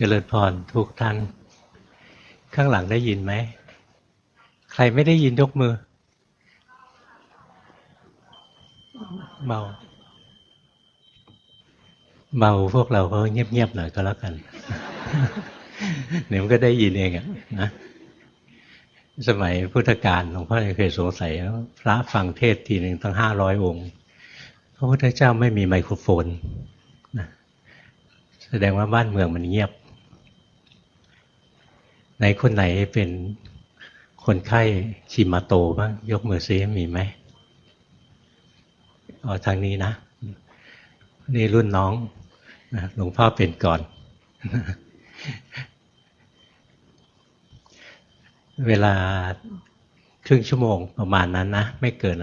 เจริญพรทุกท่านข้างหลังได้ยินไหม ใครไม่ได้ยินยกมือ เบา เบาพวกเราก็เงียบๆหน่อยก็แล้วกัน เดี๋ยวมันก็ได้ยินเองอะนะสมัยพุทธกาลหลวงพ่อเคยสงสัยว่าพระฟังเทศทีหนึ่งตั้งห้าร้อยองค์พระพุทธเจ้าไม่มีไมโครโฟนนะแสดงว่าบ้านเมืองมันเงียบ ในคนไหนเป็นคนไข้ชิมาโตบ้างยกมือซิมีไหมเอทางนี้นะ นี่รุ่นน้องหลวงพ่อเป็นก่อน เวลาครึ่งชั่วโมงประมาณนั้นนะ ไม่เกิน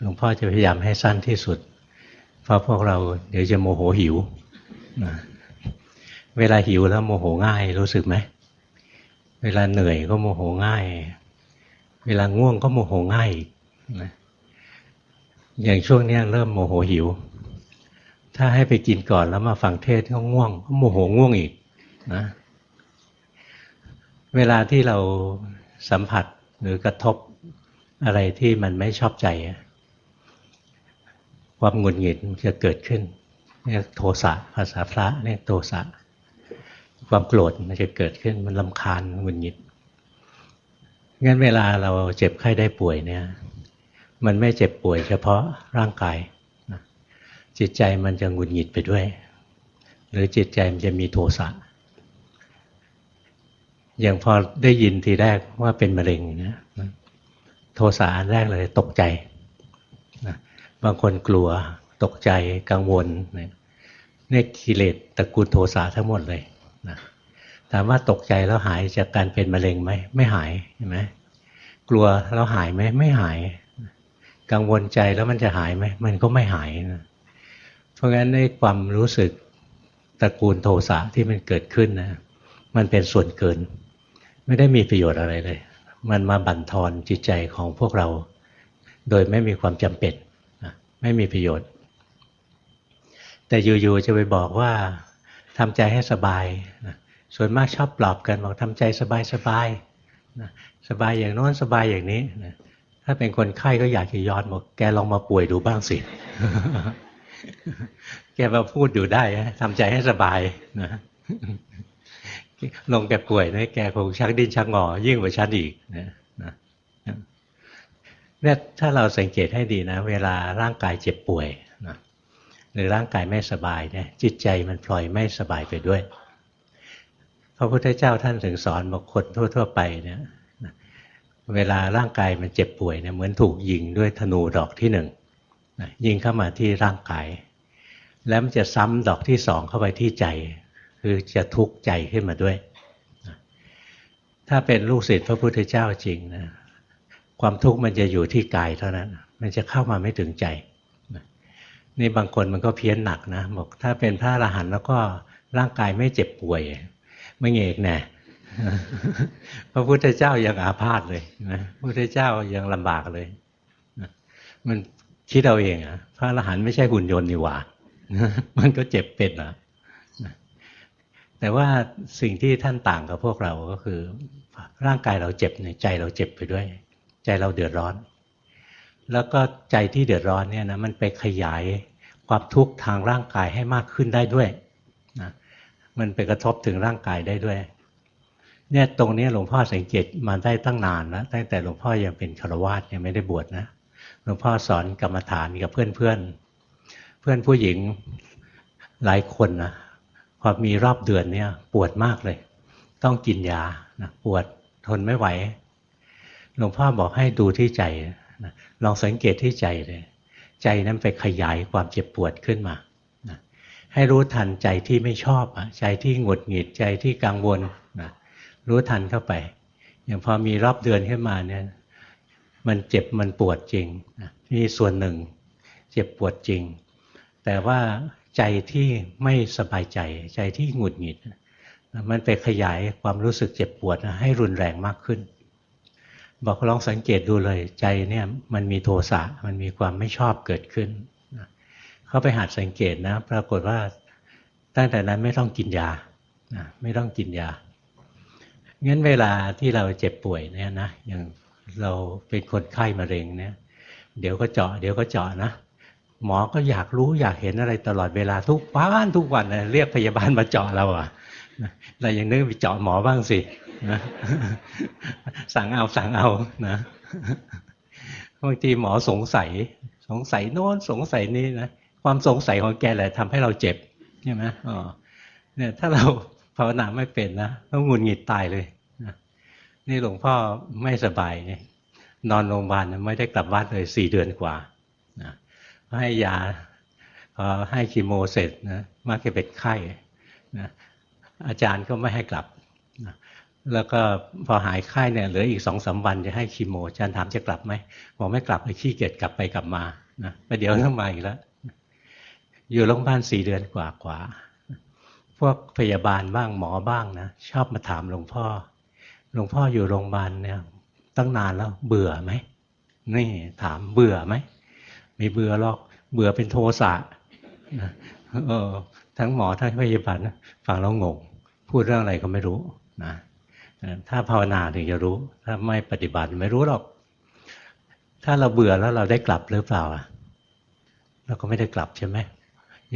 หลวงพ่อจะพยายามให้สั้นที่สุด เพราะพวกเราเดี๋ยวจะโมโหหิว เวลาหิวแล้วโมโหง่ายรู้สึกไหม เวลาเหนื่อยก็โมโหง่าย เวลาง่วงก็โมโหง่ายอีกนะอย่างช่วงนี้เริ่มโมโหหิว ถ้าให้ไปกินก่อนแล้วมาฟังเทศก็ง่วงก็โมโหง่วงอีกนะเวลาที่เราสัมผัสหรือกระทบอะไรที่มันไม่ชอบใจ ความหงุดหงิดจะเกิดขึ้นเรียกโทสะภาษาพระเรียกโทสะ ความโกรธมันจะเกิดขึ้นมันลำคาญหงุดหงิดงั้นเวลาเราเจ็บไข้ได้ป่วยเนี่ย มันไม่เจ็บป่วยเฉพาะร่างกายนะจิตใจมันจะหงุดหงิดไปด้วย หรือจิตใจมันจะมีโทสะอย่างพอได้ยินทีแรกว่าเป็นมะเร็งนะโทสะอันแรกเลยตกใจนะบางคนกลัวตกใจกังวลเนี่ยนี่กิเลสตระกูลโทสะทั้งหมดเลย นะถามว่าตกใจแล้วหายจากการเป็นมะเร็งไหมไม่หายเห็นไหมกลัวแล้วหายไหมไม่หาย กังวลใจแล้วมันจะหายไหมมันก็ไม่หายนะเพราะงั้นในความรู้สึกตระกูลโทสะที่มันเกิดขึ้นนะมันเป็นส่วนเกิน ไม่ได้มีประโยชน์อะไรเลย มันมาบั่นทอนจิตใจของพวกเรา โดยไม่มีความจำเป็นไม่มีประโยชน์ แต่อยู่ๆจะไปบอกว่า ทำใจให้สบายนะส่วนมากชอบปลอบกันบอกทำใจสบายๆนะสบายอย่างโน้นสบายอย่างนี้นะถ้าเป็นคนไข้ก็อยากจะย้อนบอกแกลองมาป่วยดูบ้างสิ แกมาพูดอยู่ได้ทำใจให้สบายนะลงแกป่วยนะแกคงชักดิ้นชักงอ ยิ่งกว่าฉันอีกนะนะเนี่ยถ้าเราสังเกตให้ดีนะ เวลาร่างกายเจ็บป่วย หรือร่างกายไม่สบายเนี่ยจิตใจมันพลอยไม่สบายไปด้วย พระพุทธเจ้าท่านถึงสอนบอกคนทั่ว ๆ ไปเนี่ยเวลาร่างกายมันเจ็บป่วยเนี่ยเหมือนถูกยิงด้วยธนูดอกที่หนึ่งยิงเข้ามาที่ร่างกาย แล้วมันจะซ้ำดอกที่สองเข้าไปที่ใจ คือจะทุกข์ใจขึ้นมาด้วย ถ้าเป็นลูกศิษย์พระพุทธเจ้าจริงนะความทุกข์มันจะอยู่ที่กายเท่านั้น มันจะเข้ามาไม่ถึงใจ นี่บางคนมันก็เพี้ยนหนักนะบอกถ้าเป็นพระอรหันต์แล้วก็ร่างกายไม่เจ็บป่วย ไม่เงกแน่พระพุทธเจ้ายังอาพาธเลยนะพระพุทธเจ้ายังลำบากเลยมันคิดเอาเองอะพระอรหันต์ไม่ใช่หุ่นยนต์นี่หว่ามันก็เจ็บเป็นนะแต่ว่าสิ่งที่ท่านต่างกับพวกเราก็คือ ร่างกายเราเจ็บในใจเราเจ็บไปด้วย ใจเราเดือดร้อน แล้วก็ใจที่เดือดร้อนเนี่ยนะมันไปขยาย ความทุกข์ทางร่างกายให้มากขึ้นได้ด้วยนะมันไปกระทบถึงร่างกายได้ด้วยเนี่ยตรงนี้หลวงพ่อสังเกตมาได้ตั้งนานแล้วตั้งแต่หลวงพ่อยังเป็นฆราวาสยังไม่ได้บวชนะหลวงพ่อสอนกรรมฐานกับเพื่อนๆเพื่อนผู้หญิงหลายคนนะพอมีรอบเดือนเนี่ยปวดมากเลย ต้องกินยานะปวดทนไม่ไหว หลวงพ่อบอกให้ดูที่ใจนะลองสังเกตที่ใจเลย ใจนั้นไปขยายความเจ็บปวดขึ้นมาให้รู้ทันใจที่ไม่ชอบอะใจที่หงุดหงิดใจที่กังวลนะรู้ทันเข้าไป อย่างพอมีรอบเดือนขึ้นมาเนี่ยมันเจ็บมันปวดจริงนะนี่ส่วนหนึ่ง เจ็บปวดจริง แต่ว่าใจที่ไม่สบายใจ ใจที่หงุดหงิด มันไปขยายความรู้สึกเจ็บปวดให้รุนแรงมากขึ้น บอกลองสังเกตดูเลยใจเนี่ยมันมีโทสะมันมีความไม่ชอบเกิดขึ้นเข้าไปหัดสังเกตนะ ปรากฏว่าตั้งแต่นั้นไม่ต้องกินยาไม่ต้องกินยางั้นเวลาที่เราเจ็บป่วยเนี่ยนะอย่างเราเป็นคนไข้มะเร็งเนี่ย เดี๋ยวก็เจาะ เดี๋ยวก็เจาะนะหมอก็อยากรู้อยากเห็นอะไรตลอดเวลาทุกวันทุกวันเรียกพยาบาลมาเจาะเราอะนะเรายังนึกไปเจาะหมอบ้างสิ นะสั่งเอาสั่งเอานะบางทีหมอสงสัย สงสัยโน้นสงสัยนี่นะความสงสัยของแกแหละทำให้เราเจ็บใช่ไหมอ๋อเนี่ยถ้าเราภาวนาไม่เป็นนะต้องหงุนหงิดตายเลยนะนี่หลวงพ่อไม่สบายเนี่ยนอนโรงพยาบาลไม่ได้กลับบ้านเลยสี่เดือนกว่านะให้ยาพอให้คีโมเสร็จนะมักจะเป็นไข้นะอาจารย์ก็ไม่ให้กลับ แล้วก็พอหายไข้เนี่ยเหลืออีกสองสามวันจะให้คีโมอาจารย์ถามจะกลับไหมบอกไม่กลับเลยขี้เกียจกลับไปกลับมานะไปเดี๋ยวต้องมาอีกแล้วอยู่โรงพยาบาลสี่เดือนกว่ากว่าพวกพยาบาลบ้างหมอบ้างนะชอบมาถามหลวงพ่อ หลวงพ่ออยู่โรงพยาบาลเนี่ยตั้งนานแล้วเบื่อไหมนี่ถามเบื่อไหมไม่เบื่อหรอกเบื่อเป็นโทสะนะเออทั้งหมอทั้งพยาบาลนะฟังแล้วงง พูดเรื่องอะไรก็ไม่รู้นะ ถ้าภาวนาถึงจะรู้ ถ้าไม่ปฏิบัติไม่รู้หรอก ถ้าเราเบื่อแล้วเราได้กลับหรือเปล่าอะเราก็ไม่ได้กลับใช่ไหม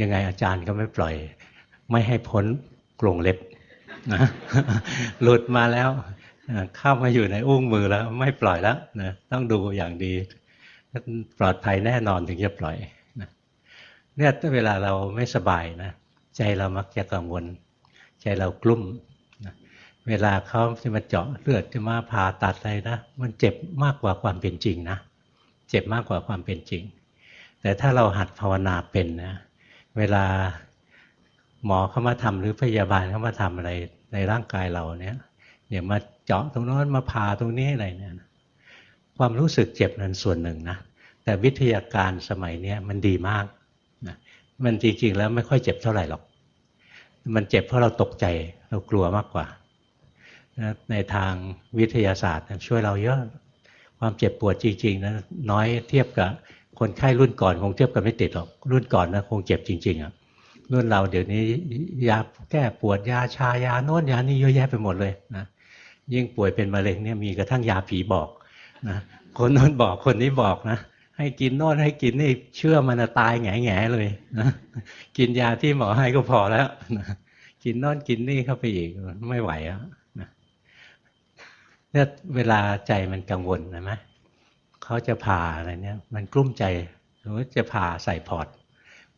ยังไงอาจารย์ก็ไม่ปล่อย ไม่ให้พ้นกรงเล็บนะหลุดมาแล้วเข้ามาอยู่ในอุ้งมือแล้ว ไม่ปล่อยแล้วนะต้องดูอย่างดีปลอดภัยแน่นอนถึงจะปล่อยนะเนี่ยถ้าเวลาเราไม่สบายนะใจเรามักจะกังวล ใจเรากลุ้ม เวลาเขาจะมาเจาะเลือดจะมาผ่าตัดอะไรนะมันเจ็บมากกว่าความเป็นจริงนะ เจ็บมากกว่าความเป็นจริง แต่ถ้าเราหัดภาวนาเป็นนะเวลาหมอเข้ามาทำหรือพยาบาลเข้ามาทำอะไรในร่างกายเราเนี่ยอย่างมาเจาะตรงโน้นมาผ่าตรงนี้อะไรเนี่ยความรู้สึกเจ็บนั้นส่วนหนึ่งนะแต่วิทยาการสมัยนี้มันดีมากนะมันจริงๆแล้วไม่ค่อยเจ็บเท่าไหร่หรอก มันเจ็บเพราะเราตกใจเรากลัวมากกว่า นะในทางวิทยาศาสตร์ช่วยเราเยอะ ความเจ็บปวดจริงๆนะน้อยเทียบกับคนไข้รุ่นก่อนคงเทียบกันไม่ติดหรอกรุ่นก่อนนะคงเจ็บจริง ๆอะรุ่นเราเดี๋ยวนี้ยาแก้ปวดยาชายาโน้นยานี่เยอะแยะไปหมดเลยนะยิ่งป่วยเป็นมะเร็งเนี่ยมีกระทั่งยาผีบอกนะคนโน้นบอกคนนี้บอกนะให้กินโน่นให้กินนี่เชื่อมันตายแง่แง่เลยนะกินยาที่หมอให้ก็พอแล้วนะกินโน่นกินนี่เข้าไปอีกไม่ไหวแล้วนะ เนี่ยเวลาใจมันกังวลนะไหมเขาจะผ่าอะไรเนี่ย มันกลุ้มใจหรือจะผ่าใส่พอร์ต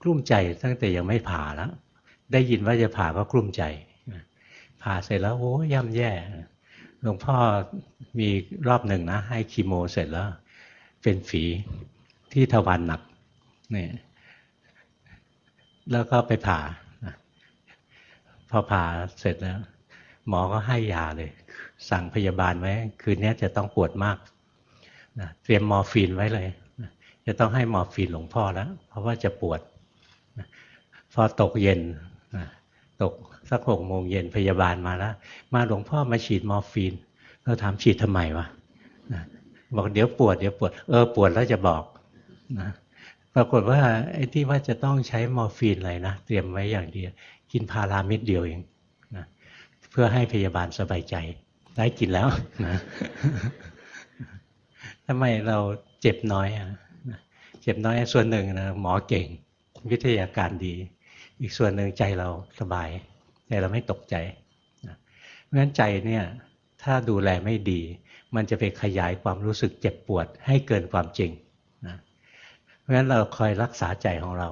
กลุ้มใจตั้งแต่ยังไม่ผ่าแล้วได้ยินว่าจะผ่าก็กลุ้มใจผ่าเสร็จแล้วโอ้ย่ำแย่หลวงพ่อมีรอบหนึ่งนะให้คีโมเสร็จแล้ว เป็นฝีที่ทวารหนักเนี่ยแล้วก็ไปผ่า พอผ่าเสร็จแล้ว หมอก็ให้ยาเลย สั่งพยาบาลไว้ คืนนี้จะต้องปวดมากนะเตรียมมอร์ฟีนไว้เลยนะจะต้องให้มอร์ฟีนหลวงพ่อแล้ว เพราะว่าจะปวดนะพอตกเย็นนะตกสักหกโมงเย็นพยาบาลมาแล้ว มาหลวงพ่อมาฉีดมอร์ฟีน เราถามฉีดทำไมวะนะบอกเดี๋ยวปวดเดี๋ยวปวด เออปวดแล้วจะบอกนะปรากฏว่าไอ้ที่ว่าจะต้องใช้มอร์ฟีนอะไรนะ เตรียมไว้อย่างเดียว กินพาราเม็ดเดียวเอง พื่อให้พยาบาลสบายใจ ได้กินแล้วนะทำไมเราเจ็บน้อยอะเจ็บน้อยส่วนหนึ่งนะหมอเก่ง วิทยาการดี อีกส่วนหนึ่งใจเราสบายใจเราไม่ตกใจเพราะฉะนั้นใจเนี่ยถ้าดูแลไม่ดี มันจะไปขยายความรู้สึกเจ็บปวดให้เกินความจริงนะเพราะฉะนั้นเราคอยรักษาใจของเรา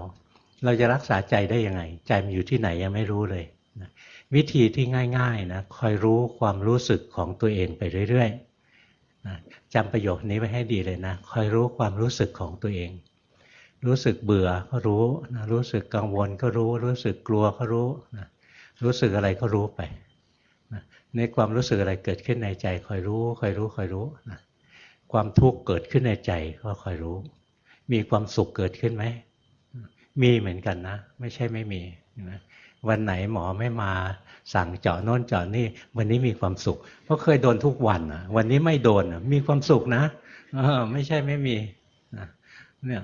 เราจะรักษาใจได้ยังไง ใจมันอยู่ที่ไหนยังไม่รู้เลยนะ วิธีที่ง่ายๆนะคอยรู้ความรู้สึกของตัวเองไปเรื่อยๆนะจำประโยคนี้ไว้ให้ดีเลยนะคอยรู้ความรู้สึกของตัวเอง รู้สึกเบื่อก็รู้นะรู้สึกกังวลก็รู้ รู้สึกกลัวก็รู้นะรู้สึกอะไรก็รู้ไปนะในความรู้สึกอะไรเกิดขึ้นในใจคอยรู้คอยรู้คอยรู้นะความทุกข์เกิดขึ้นในใจก็คอยรู้ มีความสุขเกิดขึ้นไหมมีเหมือนกันนะ ไม่ใช่ไม่มีนะ วันไหนหมอไม่มาสั่งเจาะโน่นเจาะนี่ วันนี้มีความสุข เพราะเคยโดนทุกวันนะวันนี้ไม่โดนมีความสุขนะเออไม่ใช่ไม่มีนะเนี่ย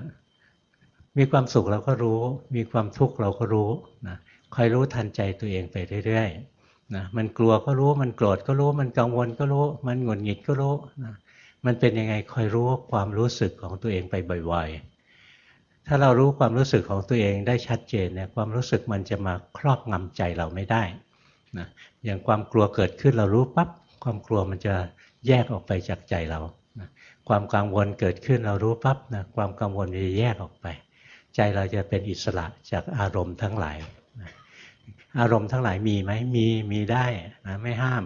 มีความสุขเราก็รู้ มีความทุกข์เราก็รู้นะคอยรู้ทันใจตัวเองไปเรื่อยๆนะมันกลัวก็รู้มันโกรธก็รู้ มันกังวลก็รู้ มันหงุดหงิดก็รู้นะมันเป็นยังไงคอยรู้ความรู้สึกของตัวเองไปบ่อยๆ ถ้าเรารู้ความรู้สึกของตัวเองได้ชัดเจนเนี่ยความรู้สึกมันจะมาครอบงำใจเราไม่ได้นะอย่างความกลัวเกิดขึ้นเรารู้ปั๊บความกลัวมันจะแยกออกไปจากใจเรานะความกังวลเกิดขึ้นเรารู้ปั๊บนะความกังวลมันจะแยกออกไป ใจเราจะเป็นอิสระจากอารมณ์ทั้งหลายนะอารมณ์ทั้งหลายมีไหมมีมีได้นะไม่ห้าม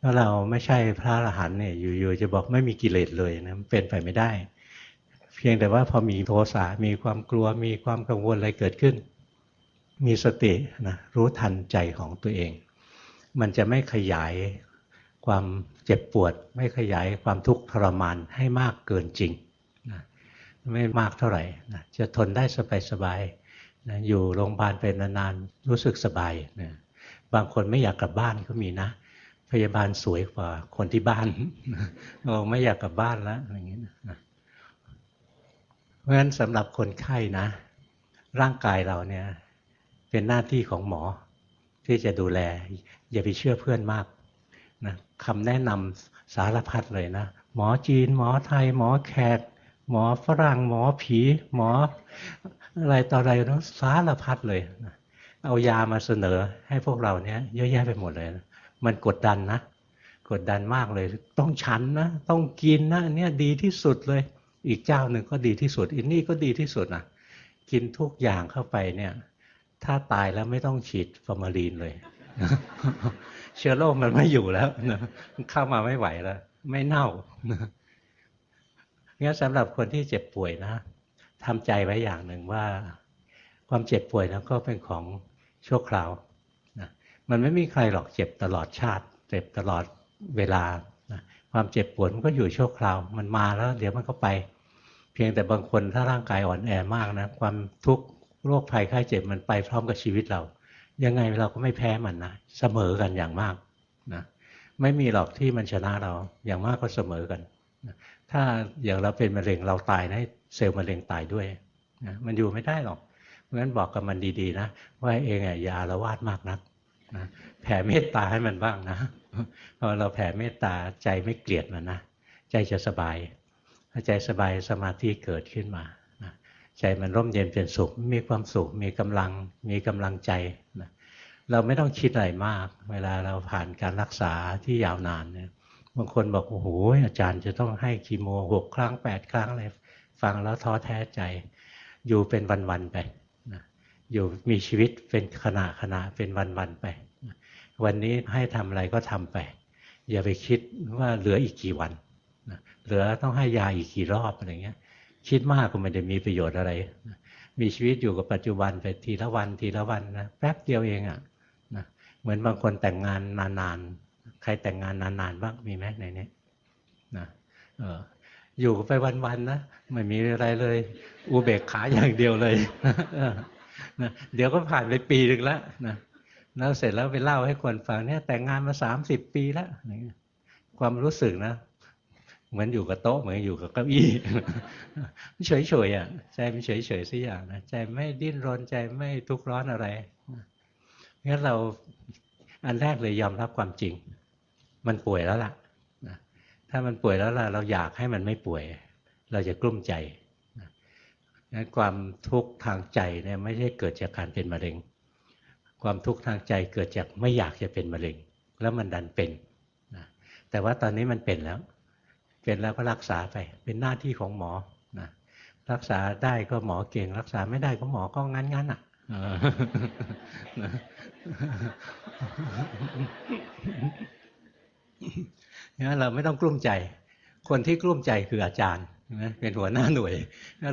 ถ้าเราไม่ใช่พระอรหันต์เนี่ยอยู่ๆจะบอกไม่มีกิเลสเลยนะมันเป็นไปไม่ได้ พียงแต่ว่าพอมีโทสะมีความกลัวมีความกังวลอะไรเกิดขึ้น มีสตินะรู้ทันใจของตัวเอง มันจะไม่ขยายความเจ็บปวด ไม่ขยายความทุกข์ทรมานให้มากเกินจริงนะไม่มากเท่าไหร่นะจะทนได้สบายๆนะอยู่โรงพยาบาลเป็นนานๆรู้สึกสบายนะบางคนไม่อยากกลับบ้านก็มีนะ พยาบาลสวยกว่าคนที่บ้านโอ้ไม่อยากกลับบ้านแล้วอย่างนี้นะ เพราะฉะนั้นสำหรับคนไข้นะ ร่างกายเราเนี่ยเป็นหน้าที่ของหมอ ที่จะดูแล อย่าไปเชื่อเพื่อนมากนะคำแนะนำสารพัดเลยนะ หมอจีน หมอไทย หมอแขก หมอฝรั่ง หมอผี หมออะไรต่ออะไรนะสารพัดเลยนะเอายามาเสนอให้พวกเราเนี่ยเยอะแยะไปหมดเลยนะมันกดดันนะ กดดันมากเลย ต้องฉันนะ ต้องกินนะอันเนี้ยดีที่สุดเลย อีกเจ้าหนึ่งก็ดีที่สุดอีกนี่ก็ดีที่สุดนะกินทุกอย่างเข้าไปเนี่ย ถ้าตายแล้วไม่ต้องฉีดฟอร์มาลีนเลย เชื้อโรคมันไม่อยู่แล้วนะมันเข้ามาไม่ไหวแล้ว ไม่เน่างั้นสำหรับคนที่เจ็บป่วยนะทำใจไว้อย่างหนึ่งว่า ความเจ็บป่วยนะก็เป็นของชั่วคราวนะมันไม่มีใครหรอกเจ็บตลอดชาติ เจ็บตลอดเวลานะความเจ็บปวดมันก็อยู่ชั่วคราว มันมาแล้ว เดี๋ยวมันก็ไป เพียงแต่บางคนถ้าร่างกายอ่อนแอมากนะความทุกข์โรคภัยไข้เจ็บมันไปพร้อมกับชีวิตเรา ยังไงเราก็ไม่แพ้มันนะเสมอกันอย่างมากนะไม่มีหรอกที่มันชนะเราอย่างมากก็เสมอกันนะถ้าอย่างเราเป็นมะเร็งเราตายนะเซลล์มะเร็งตายด้วยนะมันอยู่ไม่ได้หรอกเพราะฉะนั้นบอกกับมันดีๆนะว่าเองอะย่าอาละวาดมากนักนะแผ่เมตตาให้มันบ้างนะพอเราแผ่เมตตาใจไม่เกลียดมันนะใจจะสบาย ใจสบายสมาธิเกิดขึ้นมาใจมันร่มเย็นเป็นสุข มีความสุข มีกำลัง มีกำลังใจนะเราไม่ต้องคิดอะไรมาก เวลาเราผ่านการรักษาที่ยาวนานเนี่ย บางคนบอกโอ้โหอาจารย์จะต้องให้คีโมหกครั้งแปดครั้งอะไร ฟังแล้วท้อแท้ใจ อยู่เป็นวันๆไปนะอยู่มีชีวิตเป็นขณะขณะเป็นวันๆไปนะวันนี้ให้ทำอะไรก็ทำไป อย่าไปคิดว่าเหลืออีกกี่วัน เหลือต้องให้ยาอีกกี่รอบอะไรเงี้ย คิดมากก็ไม่ได้มีประโยชน์อะไร มีชีวิตอยู่กับปัจจุบันไปทีละวันทีละวันนะแป๊บเดียวเองอะ่ะนะเหมือนบางคนแต่งงานนานๆ ใครแต่งงานนานๆบ้างมีไหมในนี้นะเอออยู่ไปวันๆนะไม่มีอะไรเลย อุเบกขาอย่างเดียวเลยนะเดี๋ยวก็ผ่านไปปีหนึ่งแล้วนะแล้วเสร็จแล้วไปเล่าให้คนฟังเนี่ยแต่งงานมาสามสิบปีแล้ว ความรู้สึกนะ เหมือนอยู่กับโต๊ะเหมือนอยู่กับเก้าอี้เฉยเฉยๆอะใจมันเฉยเฉยสักอย่างนะใจไม่ดิ้นรนใจไม่ทุกข์ร้อนอะไรงั้นเราอันแรกเลยยอมรับความจริง มันป่วยแล้วล่ะถ้ามันป่วยแล้วล่ะเราอยากให้มันไม่ป่วย เราจะกลุ้มใจงั้นความทุกข์ทางใจเนี่ยไม่ใช่เกิดจากการเป็นมะเร็ง ความทุกข์ทางใจเกิดจากไม่อยากจะเป็นมะเร็ง แล้วมันดันเป็นแต่ว่าตอนนี้มันเป็นแล้ว เป็นแล้วก็รักษาไป เป็นหน้าที่ของหมอนะรักษาได้ก็หมอเก่ง รักษาไม่ได้ก็หมอก็งั้นงั้นอะงั้นเราไม่ต้องกลุ้มใจ คนที่กลุ้มใจคืออาจารย์นะเป็นหัวหน้าหน่วย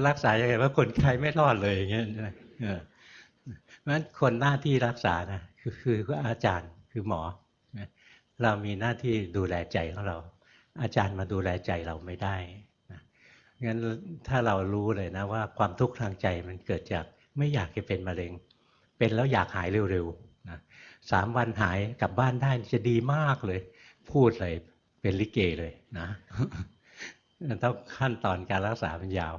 รักษาอย่างไรว่าคนไข้ไม่รอดเลยอย่างเงี้ยเพราะฉะนั้นคนหน้าที่รักษานะคือคืออาจารย์คือหมอเรามีหน้าที่ดูแลใจของเรา อาจารย์มาดูแลใจเราไม่ได้นะงั้นถ้าเรารู้เลยนะว่าความทุกข์ทางใจมันเกิดจากไม่อยากจะเป็นมะเร็ง เป็นแล้วอยากหายเร็วๆนะสามวันหายกลับบ้านได้จะดีมากเลย พูดเลยเป็นลิเกเลยนะต้องขั้นตอนการรักษาเป็นยาว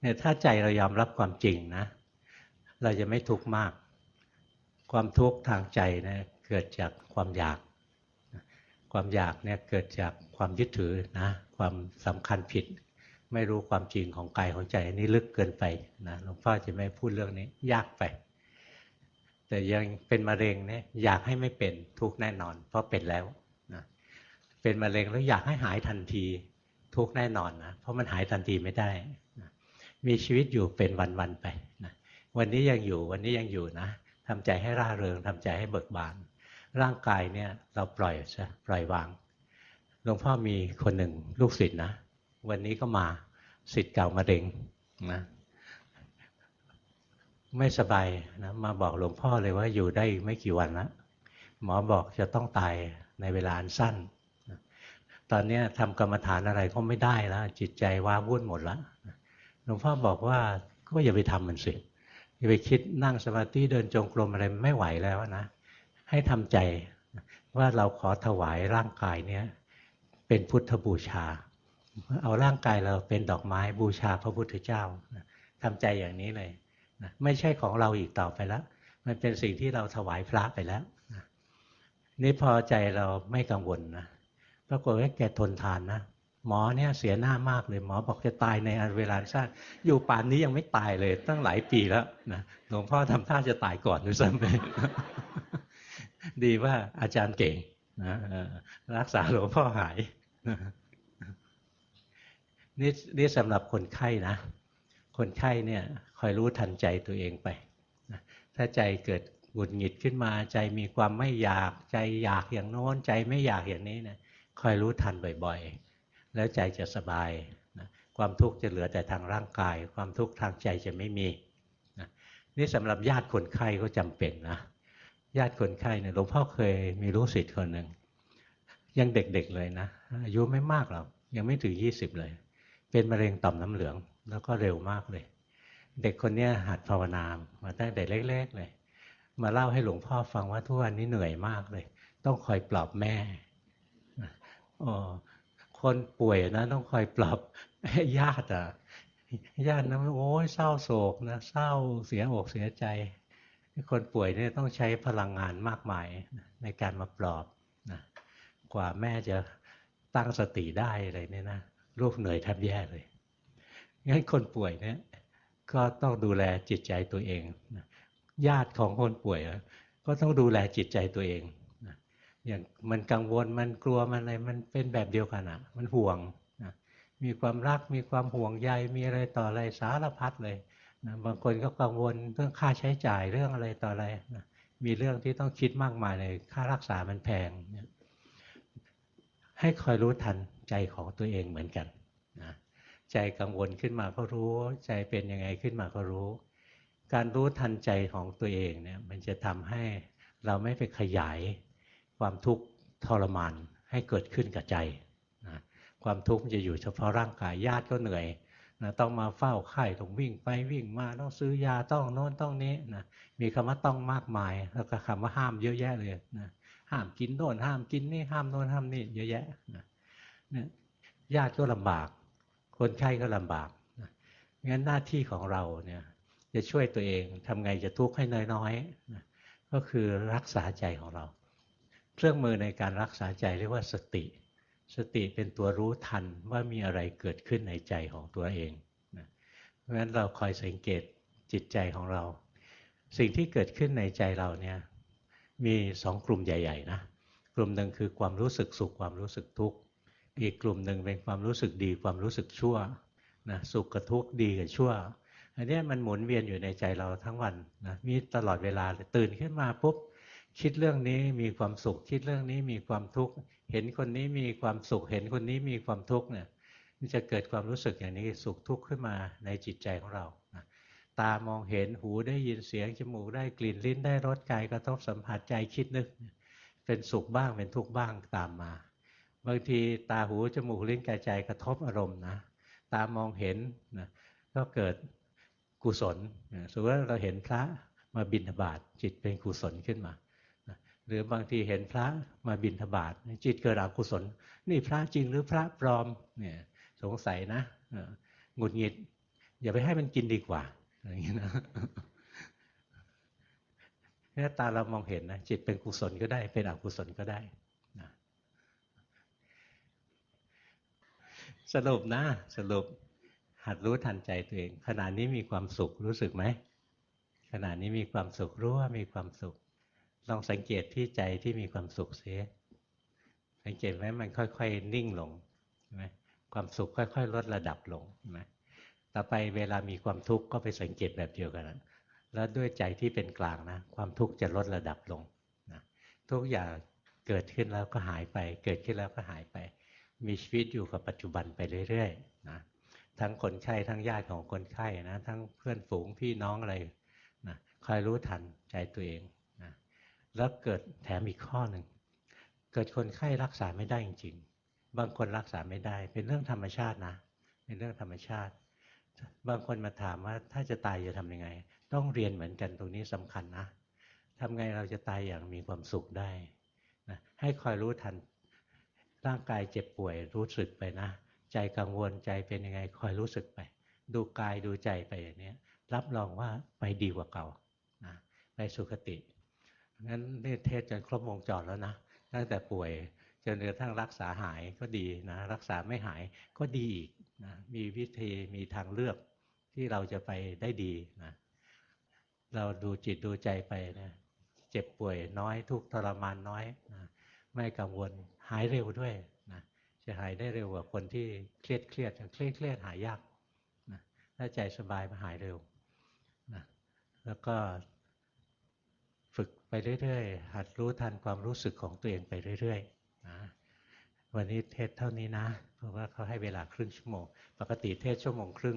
เนี่ยถ้าใจเรายอมรับความจริงนะ เราจะไม่ทุกข์มาก ความทุกข์ทางใจนะเเกิดจากความอยาก ความอยากเนี่ยเกิดจาก ความยึดถือนะ ความสำคัญผิด ไม่รู้ความจริงของกายของใจอันนี้ลึกเกินไปนะหลวงพ่อจะไม่พูดเรื่องนี้ยากไป แต่ยังเป็นมะเร็งเนี่ยอยากให้ไม่เป็นทุกแน่นอน เพราะเป็นแล้วนะเป็นมะเร็งแล้วอยากให้หายทันทีทุกแน่นอนนะเพราะมันหายทันทีไม่ได้นะมีชีวิตอยู่เป็นวันๆไปนะวันนี้ยังอยู่วันนี้ยังอยู่นะทำใจให้ร่าเริงทำใจให้เบิกบานร่างกายเนี่ยเราปล่อยซะปล่อยวาง หลวงพ่อมีคนหนึ่งลูกศิษย์นะ วันนี้ก็มาศิษย์เก่ามะเร็งนะไม่สบายนะมาบอกหลวงพ่อเลยว่าอยู่ได้ไม่กี่วันแล้วหมอบอกจะต้องตายในเวลาอันสั้น ตอนนี้ทำกรรมฐานอะไรก็ไม่ได้แล้วจิตใจว้าวุ่นหมดแล้วหลวงพ่อบอกว่าก็อย่าไปทำมันสิอย่าไปคิดนั่งสมาธิเดินจงกรมอะไรไม่ไหวแล้วนะ ให้ทำใจว่าเราขอถวายร่างกายเนี้ย เป็นพุทธบูชา เอาร่างกายเราเป็นดอกไม้บูชาพระพุทธเจ้าทำใจอย่างนี้เลยไม่ใช่ของเราอีกต่อไปแล้ว มันเป็นสิ่งที่เราถวายพระไปแล้วนะนี่พอใจเราไม่กังวลนะปรากฏว่าแกทนทานนะหมอเนี่ยเสียหน้ามากเลย หมอบอกจะตายในเวลาสั้นอยู่ป่านนี้ยังไม่ตายเลย ตั้งหลายปีแล้วนะหลวงพ่อทำท่าจะตายก่อนด้วยซ้ำไปดีว่าอาจารย์เก่งนะรักษาหลวงพ่อหาย นี่นี่สำหรับคนไข้นะ คนไข้เนี่ยคอยรู้ทันใจตัวเองไป ถ้าใจเกิดหงุดหงิดขึ้นมาใจมีความไม่อยากใจอยากอย่างโน้นใจไม่อยากอย่างนี้นะคอยรู้ทันบ่อยๆ แล้วใจจะสบายนะความทุกข์จะเหลือแต่ทางร่างกาย ความทุกข์ทางใจจะไม่มีนะนี่สำหรับญาติคนไข้ก็จำเป็นนะญาติคนไข้เนี่ยหลวงพ่อเคยมีลูกศิษย์คนหนึ่ง ยังเด็กๆเลยนะ อายุไม่มากหรอกยังไม่ถึงยี่สิบเลย เป็นมะเร็งต่อมน้ำเหลือง แล้วก็เร็วมากเลย เด็กคนนี้หัดภาวนามาตั้งแต่เล็กๆเลย มาเล่าให้หลวงพ่อฟังว่าทุกวันนี้เหนื่อยมากเลย ต้องคอยปลอบแม่อ๋อคนป่วยนะต้องคอยปลอบญาติอะญาตินะโอ้ยเศร้าโศกนะเศร้าเสียอกเสียใจคนป่วยเนี่ยต้องใช้พลังงานมากมายในการมาปลอบ กว่าแม่จะตั้งสติได้อะไรเนี่ยนะลูกเหนื่อยแทบแย่เลย งั้นคนป่วยเนี่ยก็ต้องดูแลจิตใจตัวเอง ญาติของคนป่วยก็ต้องดูแลจิตใจตัวเอง อย่างมันกังวลมันกลัวมันอะไรมันเป็นแบบเดียวกันอะมันห่วงนะมีความรักมีความห่วงใยมีอะไรต่ออะไรสารพัดเลยนะบางคนก็กังวลเรื่องค่าใช้จ่ายเรื่องอะไรต่ออะไรนะมีเรื่องที่ต้องคิดมากมายเลยค่ารักษามันแพงเนี่ย ให้คอยรู้ทันใจของตัวเองเหมือนกันนะใจกังวลขึ้นมาก็รู้ ใจเป็นยังไงขึ้นมาก็รู้ การรู้ทันใจของตัวเองเนี่ยมันจะทำให้เราไม่ไปขยายความทุกข์ทรมานให้เกิดขึ้นกับใจนะความทุกข์จะอยู่เฉพาะร่างกายญาติก็เหนื่อยนะต้องมาเฝ้าไข้ต้องวิ่งไปวิ่งมาต้องซื้อยาต้องโน้นต้องนี้นะมีคำว่าต้องมากมาย แล้วก็คำว่าห้ามเยอะแยะเลยนะ ห้ามกินโน่นห้ามกินนี่ห้ามโน่นห้ามนี่เยอะแยะนะเนี่ยญาติก็ลำบาก คนไข้ก็ลำบากนะงั้นหน้าที่ของเราเนี่ยจะช่วยตัวเองทำไงจะทุกข์ให้น้อยๆก็คือรักษาใจของเรา เครื่องมือในการรักษาใจเรียกว่าสติ สติเป็นตัวรู้ทันว่ามีอะไรเกิดขึ้นในใจของตัวเองนะเพราะฉะนั้นเราคอยสังเกตจิตใจของเรา สิ่งที่เกิดขึ้นในใจเราเนี่ย มีสองกลุ่มใหญ่ ๆ นะ กลุ่มหนึ่งคือความรู้สึกสุขความรู้สึกทุกข์อีกกลุ่มหนึ่งเป็นความรู้สึกดีความรู้สึกชั่วนะสุขกับทุกข์ดีกับชั่ว อันนี้มันหมุนเวียนอยู่ในใจเราทั้งวันนะมีตลอดเวลาตื่นขึ้นมาปุ๊บคิดเรื่องนี้มีความสุข คิดเรื่องนี้มีความทุกข์เห็นคนนี้มีความสุข เห็นคนนี้มีความทุกข์เนี่ยมันจะเกิดความรู้สึกอย่างนี้สุขทุกข์ขึ้นมาในจิตใจของเรา ตามองเห็นหูได้ยินเสียงจมูกได้กลิ่นลิ้นได้รสกายกระทบสัมผัสใจคิดนึก เป็นสุขบ้างเป็นทุกข์บ้างตามมา บางทีตาหูจมูกลิ้นกายใจกระทบอารมณ์นะ ตามองเห็นนะก็เกิดกุศลสมมติว่าเราเห็นพระมาบิณฑบาตจิตเป็นกุศลขึ้นมาหรือบางทีเห็นพระมาบินทบาทจิตเกิดอกุศล นี่พระจริงหรือพระปลอมเนี่ยสงสัยนะหงุดหงิด อย่าไปให้มันกินดีกว่า อะไรอย่างนี้นะนี่ตาเรามองเห็นนะจิตเป็นกุศลก็ได้ เป็นอกุศลก็ได้นะสรุปนะสรุปหัดรู้ทันใจตัวเอง ขณะนี้มีความสุขรู้สึกไหมขณะนี้มีความสุขรู้ว่ามีความสุข ลองสังเกตที่ใจที่มีความสุขเสียสังเกตไหมมันค่อย ๆ นิ่งลงใช่ไหมความสุขค่อย ๆ ลดระดับลงใช่ไหม ต่อไปเวลามีความทุกข์ก็ไปสังเกตแบบเดียวกันนะแล้วด้วยใจที่เป็นกลางนะ ความทุกข์จะลดระดับลงนะทุกอย่างเกิดขึ้นแล้วก็หายไป เกิดขึ้นแล้วก็หายไป มีชีวิตอยู่กับปัจจุบันไปเรื่อยๆนะทั้งคนไข้ทั้งญาติของคนไข้นะทั้งเพื่อนฝูงพี่น้องอะไรนะคอยรู้ทันใจตัวเองนะแล้วเกิดแถมอีกข้อหนึ่งเกิดคนไข้รักษาไม่ได้จริงๆ บางคนรักษาไม่ได้ เป็นเรื่องธรรมชาตินะ เป็นเรื่องธรรมชาติ บางคนมาถามว่าถ้าจะตายจะทำยังไง ต้องเรียนเหมือนกันตรงนี้สำคัญนะทำไงเราจะตายอย่างมีความสุขได้นะให้คอยรู้ทันร่างกายเจ็บป่วยรู้สึกไปนะ ใจกังวลใจเป็นยังไงคอยรู้สึกไป ดูกายดูใจไปอย่างนี้รับรองว่าไปดีกว่าเก่านะไปสุคติงั้นนี่เทศจนครบวงจรแล้วนะตั้งแต่ป่วย จนกระทั่งรักษาหายก็ดีนะรักษาไม่หายก็ดีอีกนะมีวิธีมีทางเลือกที่เราจะไปได้ดีนะเราดูจิตดูใจไปนะเจ็บป่วยน้อยทุกทรมานน้อยนะไม่กังวลหายเร็วด้วยนะจะหายได้เร็วกว่าคนที่เครียดเครียดเครียดเครียดหายยากนะถ้าใจสบายมาหายเร็วนะแล้วก็ฝึกไปเรื่อยๆ หัดรู้ทันความรู้สึกของตัวเองไปเรื่อยๆ นะวันนี้เทศเท่านี้นะ เพราะว่าเขาให้เวลาครึ่งชั่วโมง ปกติเทศชั่วโมงครึ่ง